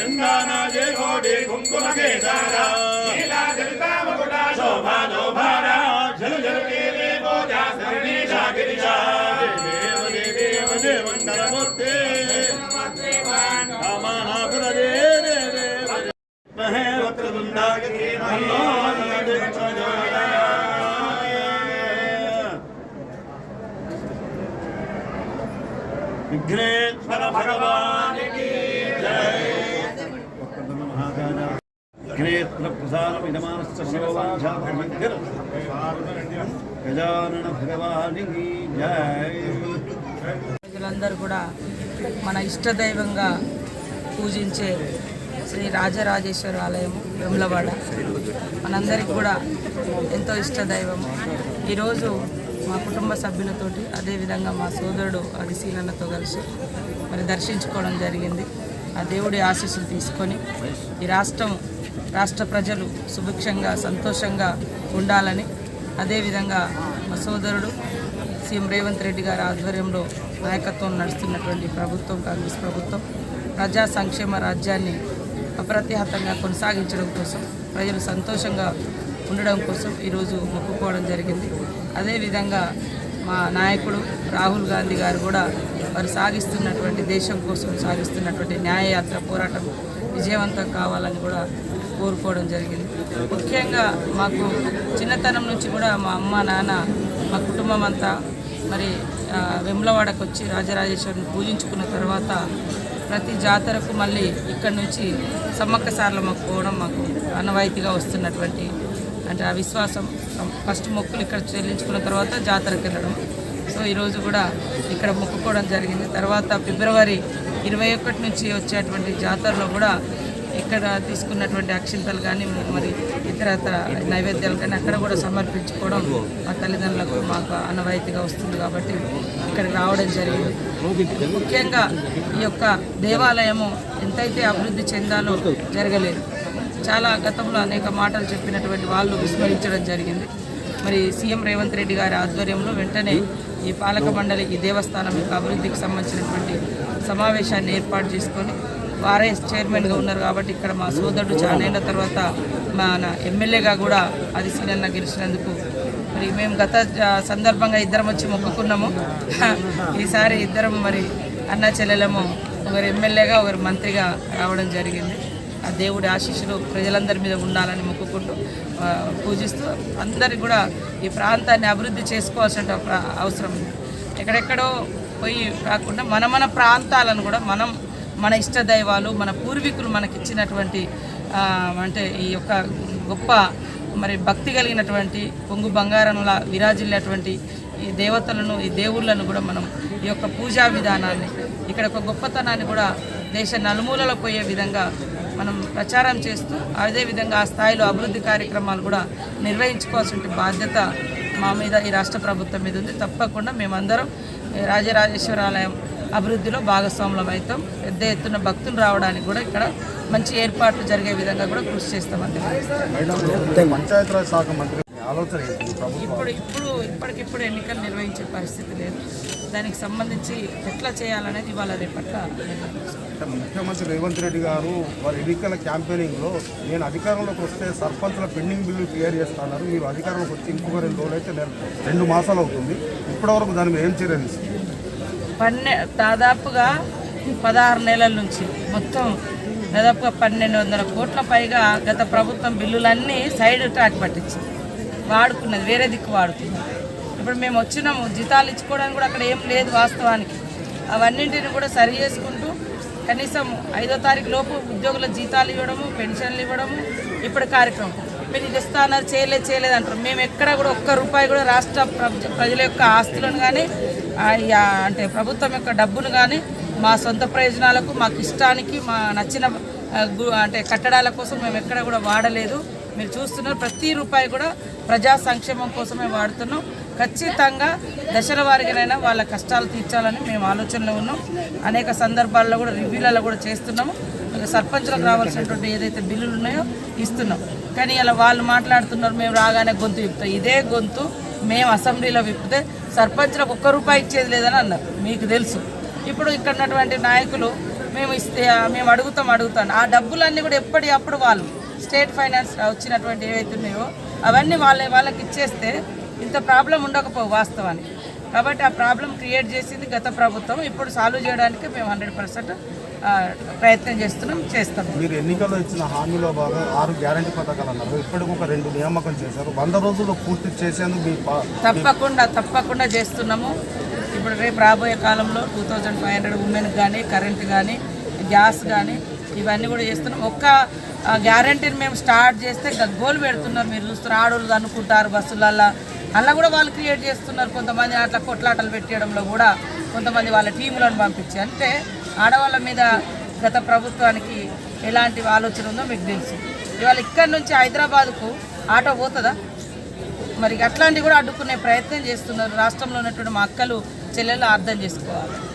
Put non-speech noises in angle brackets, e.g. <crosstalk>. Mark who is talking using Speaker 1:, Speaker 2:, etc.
Speaker 1: చందానాజే కోడి కుంకుమ కేదారా జలితామకుటా శోభా శోభారా జలు జలు దేవే పోజా శరణి జాగిరిజా దేవ దేవ దేవంతరమూర్తే విఘ్నేశ్వర భగవానికి జై విఘ్నేశ్వర మనోవాంఛాభిర్ గజానన భగవానికి
Speaker 2: ప్రజలందరూ కూడా మన ఇష్టదైవంగా పూజించే శ్రీ రాజరాజేశ్వర ఆలయం వెమ్లవాడ మనందరికీ కూడా ఎంతో ఇష్టదైవము ఈరోజు మా కుటుంబ సభ్యులతోటి అదేవిధంగా మా సోదరుడు అదిశీలన్నతో కలిసి మరి దర్శించుకోవడం జరిగింది. ఆ దేవుడి ఆశీస్సులు తీసుకొని ఈ రాష్ట్రం రాష్ట్ర ప్రజలు సుభిక్షంగా సంతోషంగా ఉండాలని అదేవిధంగా మా సోదరుడు సీఎం రేవంత్ రెడ్డి గారి ఆధ్వర్యంలో నాయకత్వం నడుస్తున్నటువంటి ప్రభుత్వం కాంగ్రెస్ ప్రభుత్వం ప్రజా సంక్షేమ రాజ్యాన్ని అప్రతిహతంగా కొనసాగించడం కోసం ప్రజలు సంతోషంగా ఉండడం కోసం ఈరోజు మొక్కుకోవడం జరిగింది. అదేవిధంగా మా నాయకుడు రాహుల్ గాంధీ గారు కూడా వారు సాగిస్తున్నటువంటి దేశం కోసం సాగిస్తున్నటువంటి న్యాయయాత్ర పోరాటం విజయవంతం కావాలని కూడా కోరుకోవడం జరిగింది. ముఖ్యంగా మాకు చిన్నతనం నుంచి కూడా మా అమ్మ నాన్న మా కుటుంబం అంతా మరి వెమ్లవాడకు వచ్చి రాజరాజేశ్వరిని పూజించుకున్న తర్వాత ప్రతి జాతరకు మళ్ళీ ఇక్కడ నుంచి సమ్మక్క సార్లమ్మకు పోవడం మాకు అనవాయితీగా వస్తున్నటువంటి అంటే ఆ విశ్వాసం ఫస్ట్ మొక్కులు ఇక్కడ చెల్లించుకున్న తర్వాత జాతరకు వెళ్ళడం. సో ఈరోజు కూడా ఇక్కడ మొక్కుకోవడం జరిగింది. తర్వాత ఫిబ్రవరి ఇరవై ఒకటి నుంచి వచ్చేటువంటి జాతరలో కూడా ఇక్కడ తీసుకున్నటువంటి అక్షింతలు కానీ మరి ఇతరతర నైవేద్యాలు కానీ అక్కడ కూడా సమర్పించుకోవడం మా తల్లిదండ్రులకు మాకు అనవాయితీగా వస్తుంది కాబట్టి ఇక్కడికి రావడం జరిగింది. ముఖ్యంగా ఈ యొక్క దేవాలయము ఎంతైతే అభివృద్ధి చెందాలో జరగలేదు. చాలా గతంలో అనేక మాటలు చెప్పినటువంటి వాళ్ళు విస్మరించడం జరిగింది. మరి సీఎం రేవంత్ రెడ్డి గారి ఆధ్వర్యంలో వెంటనే ఈ పాలక మండలి ఈ దేవస్థానం యొక్క అభివృద్ధికి సంబంధించినటువంటి సమావేశాన్ని ఏర్పాటు చేసుకొని వారే చైర్మన్గా ఉన్నారు కాబట్టి ఇక్కడ మా సోదరుడు చాలైన తర్వాత మన ఎమ్మెల్యేగా కూడా అది సీనన్న గెలిచినందుకు మరి మేము గత సందర్భంగా ఇద్దరం వచ్చి మొక్కుకున్నాము. <laughs> ఈసారి ఇద్దరం మరి అన్న చెల్లెలము ఒకరు ఎమ్మెల్యేగా ఒకరు మంత్రిగా రావడం జరిగింది. దేవుడి ఆశీస్సులు ప్రజలందరి మీద ఉండాలని మొక్కుకుంటూ పూజిస్తూ అందరికి కూడా ఈ ప్రాంతాన్ని అభివృద్ధి చేసుకోవాల్సిన అవసరం ఉంది. ఎక్కడెక్కడో పోయి కాకుండా మన మన ప్రాంతాలను కూడా మనం మన ఇష్ట దైవాలు మన పూర్వీకులు మనకిచ్చినటువంటి అంటే ఈ యొక్క గొప్ప మరి భక్తి కలిగినటువంటి పొంగు బంగారంలా విరాజిల్లేటువంటి ఈ దేవతలను ఈ దేవుళ్ళను కూడా మనం ఈ యొక్క పూజా విధానాన్ని ఇక్కడ ఒక గొప్పతనాన్ని కూడా దేశ నలుమూలలో పోయే విధంగా మనం ప్రచారం చేస్తూ అదేవిధంగా ఆ స్థాయిలో అభివృద్ధి కార్యక్రమాలు కూడా నిర్వహించుకోవాల్సిన బాధ్యత మా మీద ఈ రాష్ట్ర ప్రభుత్వం మీద ఉంది. తప్పకుండా మేమందరం రాజరాజేశ్వరాలయం అభివృద్ధిలో భాగస్వాములం అవుతాం. పెద్ద ఎత్తున భక్తులు రావడానికి కూడా ఇక్కడ మంచి ఏర్పాట్లు జరిగే విధంగా కూడా కృషి చేస్తామని
Speaker 3: పంచాయతీరాజ్ శాఖ మంత్రి ఆలోచన
Speaker 2: ఇప్పుడు ఇప్పుడు ఇప్పటికిప్పుడు ఎన్నికలు నిర్వహించే పరిస్థితి లేదు. దానికి సంబంధించి ఎట్లా చేయాలనేది ఇవాళ రేపట్ల
Speaker 3: ముఖ్యమంత్రి రేవంత్ రెడ్డి గారు వారి ఎన్నికల క్యాంపెయినింగ్లో నేను అధికారంలోకి వస్తే సర్పంచ్ల పెండింగ్ బిల్లు క్లియర్ చేస్తున్నారు మీరు అధికారంలోకి వచ్చి ఇంకొక రెండు రోజులు అయితే నెల- రెండు మాసాలు అవుతుంది. ఇప్పటివరకు దాని మీద ఏం చర్యలు?
Speaker 2: పన్నె దాదాపుగా పదహారు నెలల నుంచి మొత్తం దాదాపుగా పన్నెండు వందల కోట్ల పైగా గత ప్రభుత్వం బిల్లులన్నీ సైడ్ ట్రాక్ పట్టించింది. వాడుకున్నది వేరే దిక్కు వాడుకున్నది ఇప్పుడు మేము వచ్చినాము జీతాలు ఇచ్చుకోవడానికి కూడా అక్కడ ఏం లేదు వాస్తవానికి. అవన్నింటిని కూడా సరి చేసుకుంటూ కనీసం ఐదో తారీఖు లోపు ఉద్యోగుల జీతాలు ఇవ్వడము పెన్షన్లు ఇవ్వడము ఇప్పుడు కార్యక్రమం. మీరు ఇది ఇస్తానన్నారు చేయలేదు చేయలేదు అంటారు మేము ఎక్కడ కూడా ఒక్క రూపాయి కూడా రాష్ట్ర ప్ర- ప్రజల యొక్క ఆస్తులను కానీ అంటే ప్రభుత్వం యొక్క డబ్బును కానీ మా సొంత ప్రయోజనాలకు మాకు ఇష్టానికి మా నచ్చిన గు- అంటే కట్టడాల కోసం మేము ఎక్కడ కూడా వాడలేదు. మీరు చూస్తున్నారు ప్రతి రూపాయి కూడా ప్రజా సంక్షేమం కోసమే వాడుతున్నాం. ఖచ్చితంగా దశల వారిగానైనా వాళ్ళ కష్టాలు తీర్చాలని మేము ఆలోచనలో ఉన్నాం. అనేక సందర్భాల్లో కూడా రివ్యూలలో కూడా చేస్తున్నాము. సర్పంచులకు రావాల్సినటువంటి ఏదైతే బిల్లులు ఉన్నాయో ఇస్తున్నాం. కానీ ఇలా వాళ్ళు మాట్లాడుతున్నారు మేము రాగానే గొంతు విప్పుతాం. ఇదే గొంతు మేము అసెంబ్లీలో విప్పితే సర్పంచులకు ఒక్క రూపాయి ఇచ్చేది లేదని అన్నారు. మీకు తెలుసు. ఇప్పుడు ఇక్కడ ఉన్నటువంటి నాయకులు మేము ఇస్తే మేము అడుగుతాం అడుగుతాం ఆ డబ్బులన్నీ కూడా ఎప్పటికప్పుడు వాళ్ళు స్టేట్ ఫైనాన్స్ వచ్చినటువంటి ఏవైతే ఉన్నాయో అవన్నీ వాళ్ళ వాళ్ళకి ఇచ్చేస్తే ఇంత ప్రాబ్లం ఉండకపోవు వాస్తవానికి. కాబట్టి ఆ ప్రాబ్లం క్రియేట్ చేసింది గత ప్రభుత్వం. ఇప్పుడు సాల్వ్ చేయడానికి మేము హండ్రెడ్ పర్సెంట్ ప్రయత్నం చేస్తున్నాం చేస్తాం.
Speaker 3: మీరు ఎన్నికల్లో ఇచ్చిన హామీలో భాగం ఆరు గ్యారంటీ పథకాలు అన్నారు. ఇప్పటికి ఒక రెండు నియామకం చేశారు. వంద రోజుల్లో పూర్తి చేసేందుకు
Speaker 2: తప్పకుండా తప్పకుండా చేస్తున్నాము. ఇప్పుడు రేపు రాబోయే కాలంలో టూ థౌజండ్ ఫైవ్ హండ్రెడ్ ఉమెన్కి కానీ కరెంట్ కానీ గ్యాస్ కానీ ఇవన్నీ కూడా చేస్తున్నాం. ఒక్క గ్యారంటీని మేము స్టార్ట్ చేస్తే గగ్గోలు పెడుతున్నారు మీరు చూస్తున్నారు. ఆడోళ్ళు అనుకుంటారు బస్సులల్లో. అలా కూడా వాళ్ళు క్రియేట్ చేస్తున్నారు. కొంతమంది అట్లా కొట్లాటలు పెట్టడంలో కూడా కొంతమంది వాళ్ళ టీములను పంపించి. అంటే ఆడవాళ్ళ మీద గత ప్రభుత్వానికి ఎలాంటి ఆలోచన ఉందో మీకు తెలుసు. ఇవాళ ఇక్కడి నుంచి హైదరాబాద్కు ఆటో పోతుందా? మరి అట్లాంటివి కూడా అడ్డుకునే ప్రయత్నం చేస్తున్నారు. రాష్ట్రంలో ఉన్నటువంటి మా అక్కలు చెల్లెలు అర్థం చేసుకోవాలి.